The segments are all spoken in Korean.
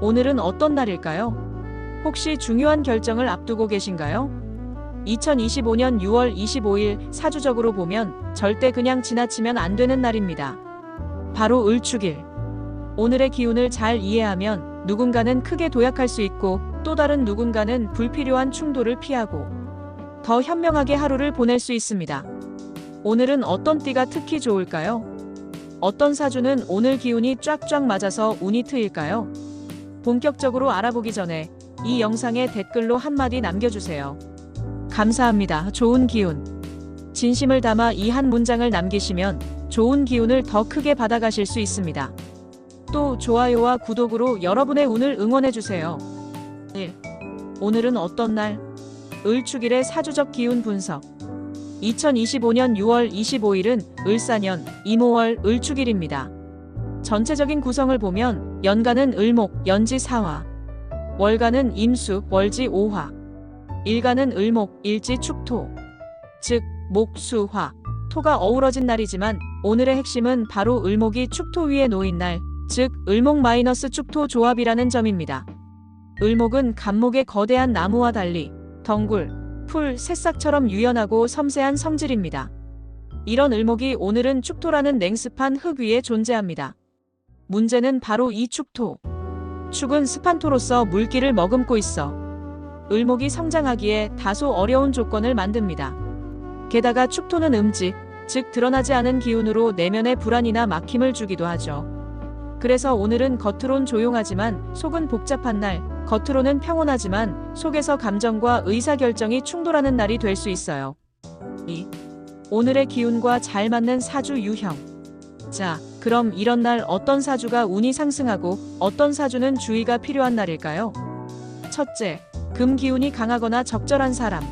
오늘은 어떤 날일까요? 혹시 중요한 결정을 앞두고 계신가요? 2025년 6월 25일 사주적으로 보면 절대 그냥 지나치면 안 되는 날입니다. 바로 을축일. 오늘의 기운을 잘 이해하면 누군가는 크게 도약할 수 있고 또 다른 누군가는 불필요한 충돌을 피하고 더 현명하게 하루를 보낼 수 있습니다. 오늘은 어떤 띠가 특히 좋을까요? 어떤 사주는 오늘 기운이 쫙쫙 맞아서 운이 트일까요? 본격적으로 알아보기 전에 이 영상에 댓글로 한마디 남겨주세요. 감사합니다. 좋은 기운. 진심을 담아 이 한 문장을 남기시면 좋은 기운을 더 크게 받아가실 수 있습니다. 또 좋아요와 구독으로 여러분의 운을 응원해주세요. 1. 오늘은 어떤 날? 을축일의 사주적 기운 분석. 2025년 6월 25일은 을사년 이모월 을축일입니다. 전체적인 구성을 보면 연간은 을목, 연지 사화, 월간은 임수, 월지 오화, 일간은 을목, 일지 축토, 즉 목수화, 토가 어우러진 날이지만 오늘의 핵심은 바로 을목이 축토 위에 놓인 날, 즉 을목 마이너스 축토 조합이라는 점입니다. 을목은 간목의 거대한 나무와 달리 덩굴, 풀, 새싹처럼 유연하고 섬세한 성질입니다. 이런 을목이 오늘은 축토라는 냉습한 흙 위에 존재합니다. 문제는 바로 이 축토. 축은 습한 토로서 물기를 머금고 있어 을목이 성장하기에 다소 어려운 조건을 만듭니다. 게다가 축토는 음지, 즉 드러나지 않은 기운으로 내면에 불안이나 막힘을 주기도 하죠. 그래서 오늘은 겉으론 조용하지만 속은 복잡한 날, 겉으로는 평온하지만 속에서 감정과 의사결정이 충돌하는 날이 될 수 있어요. 2. 오늘의 기운과 잘 맞는 사주 유형. 자, 그럼 이런 날 어떤 사주가 운이 상승하고 어떤 사주는 주의가 필요한 날일까요? 첫째, 금 기운이 강하거나 적절한 사람.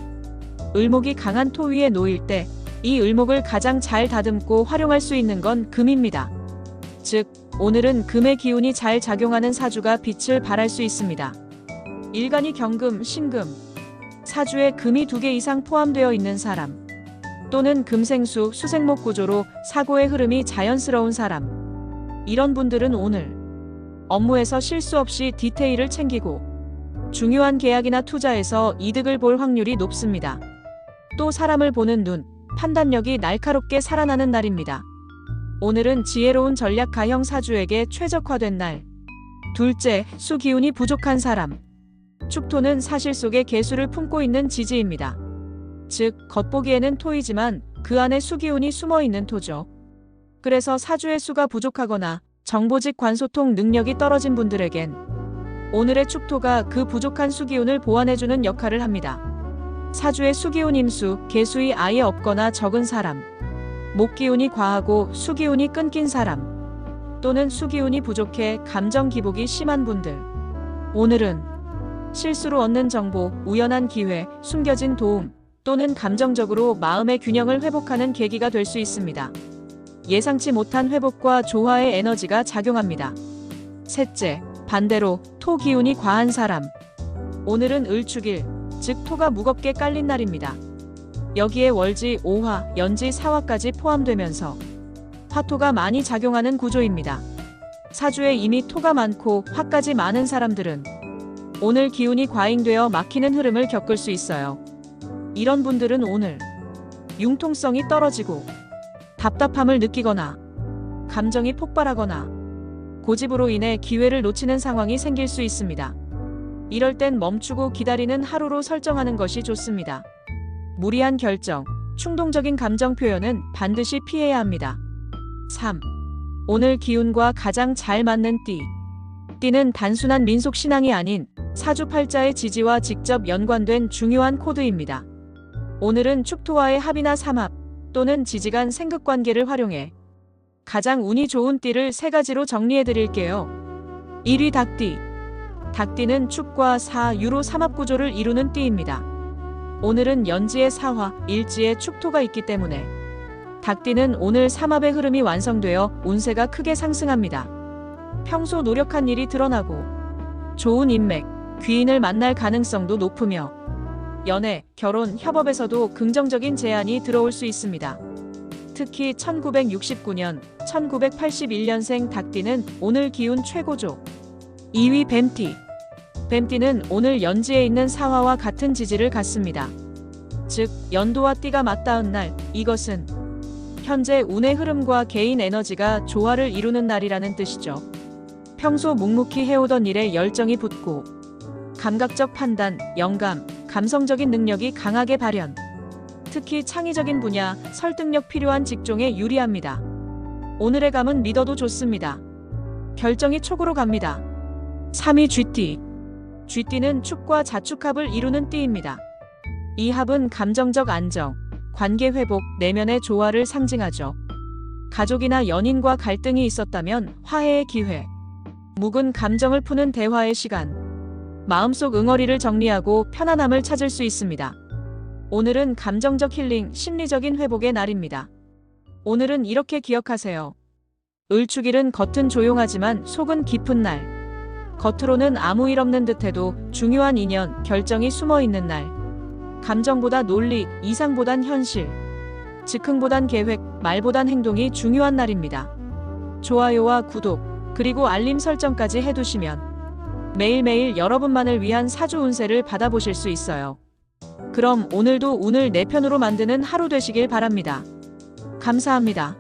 을목이 강한 토 위에 놓일 때 이 을목을 가장 잘 다듬고 활용할 수 있는 건 금입니다. 즉, 오늘은 금의 기운이 잘 작용하는 사주가 빛을 발할 수 있습니다. 일간이 경금, 신금, 사주에 금이 두 개 이상 포함되어 있는 사람, 또는 금생수, 수생목 구조로 사고의 흐름이 자연스러운 사람. 이런 분들은 오늘 업무에서 실수 없이 디테일을 챙기고 중요한 계약이나 투자에서 이득을 볼 확률이 높습니다. 또 사람을 보는 눈, 판단력이 날카롭게 살아나는 날입니다. 오늘은 지혜로운 전략 가형 사주에게 최적화된 날. 둘째, 수 기운이 부족한 사람. 축토는 사실 속에 개수를 품고 있는 지지입니다. 즉, 겉보기에는 토이지만 그 안에 수 기운이 숨어 있는 토죠. 그래서 사주의 수가 부족하거나 정보직 관소통 능력이 떨어진 분들에겐 오늘의 축토가 그 부족한 수 기운을 보완해주는 역할을 합니다. 사주의 수기운 임수, 개수이 아예 없거나 적은 사람, 목기운이 과하고 수기운이 끊긴 사람, 또는 수기운이 부족해 감정 기복이 심한 분들. 오늘은 실수로 얻는 정보, 우연한 기회, 숨겨진 도움, 또는 감정적으로 마음의 균형을 회복하는 계기가 될 수 있습니다. 예상치 못한 회복과 조화의 에너지가 작용합니다. 셋째, 반대로 토 기운이 과한 사람. 오늘은 을축일, 즉 토가 무겁게 깔린 날입니다. 여기에 월지 5화, 연지 4화까지 포함되면서 화토가 많이 작용하는 구조입니다. 사주에 이미 토가 많고 화까지 많은 사람들은 오늘 기운이 과잉되어 막히는 흐름을 겪을 수 있어요. 이런 분들은 오늘 융통성이 떨어지고 답답함을 느끼거나 감정이 폭발하거나 고집으로 인해 기회를 놓치는 상황이 생길 수 있습니다. 이럴 땐 멈추고 기다리는 하루로 설정하는 것이 좋습니다. 무리한 결정, 충동적인 감정 표현은 반드시 피해야 합니다. 3. 오늘 기운과 가장 잘 맞는 띠. 띠는 단순한 민속 신앙이 아닌 사주팔자의 지지와 직접 연관된 중요한 코드입니다. 오늘은 축토와의 합이나 삼합 또는 지지간 생극 관계를 활용해 가장 운이 좋은 띠를 세 가지로 정리해 드릴게요. 1위 닭띠. 닭띠는 축과 사, 유로 삼합 구조를 이루는 띠입니다. 오늘은 연지의 사화, 일지의 축토가 있기 때문에 닭띠는 오늘 삼합의 흐름이 완성되어 운세가 크게 상승합니다. 평소 노력한 일이 드러나고 좋은 인맥, 귀인을 만날 가능성도 높으며 연애, 결혼, 협업에서도 긍정적인 제안이 들어올 수 있습니다. 특히 1969년, 1981년생 닭띠는 오늘 기운 최고조. 2위 뱀띠. 뱀띠는 오늘 연지에 있는 사화와 같은 지지를 갖습니다. 즉, 연도와 띠가 맞닿은 날, 이것은 현재 운의 흐름과 개인 에너지가 조화를 이루는 날이라는 뜻이죠. 평소 묵묵히 해오던 일에 열정이 붙고, 감각적 판단, 영감, 감성적인 능력이 강하게 발현. 특히 창의적인 분야, 설득력 필요한 직종에 유리합니다. 오늘의 감은 믿어도 좋습니다. 결정이 촉으로 갑니다. 3위 쥐띠. 쥐띠는 축과 자축합을 이루는 띠입니다. 이 합은 감정적 안정, 관계 회복, 내면의 조화를 상징하죠. 가족이나 연인과 갈등이 있었다면 화해의 기회, 묵은 감정을 푸는 대화의 시간, 마음속 응어리를 정리하고 편안함을 찾을 수 있습니다. 오늘은 감정적 힐링, 심리적인 회복의 날입니다. 오늘은 이렇게 기억하세요. 을축일은 겉은 조용하지만 속은 깊은 날. 겉으로는 아무 일 없는 듯해도 중요한 인연, 결정이 숨어 있는 날. 감정보다 논리, 이상보단 현실. 즉흥보단 계획, 말보단 행동이 중요한 날입니다. 좋아요와 구독, 그리고 알림 설정까지 해두시면 매일매일 여러분만을 위한 사주 운세를 받아보실 수 있어요. 그럼 오늘도 운을 내 편으로 만드는 하루 되시길 바랍니다. 감사합니다.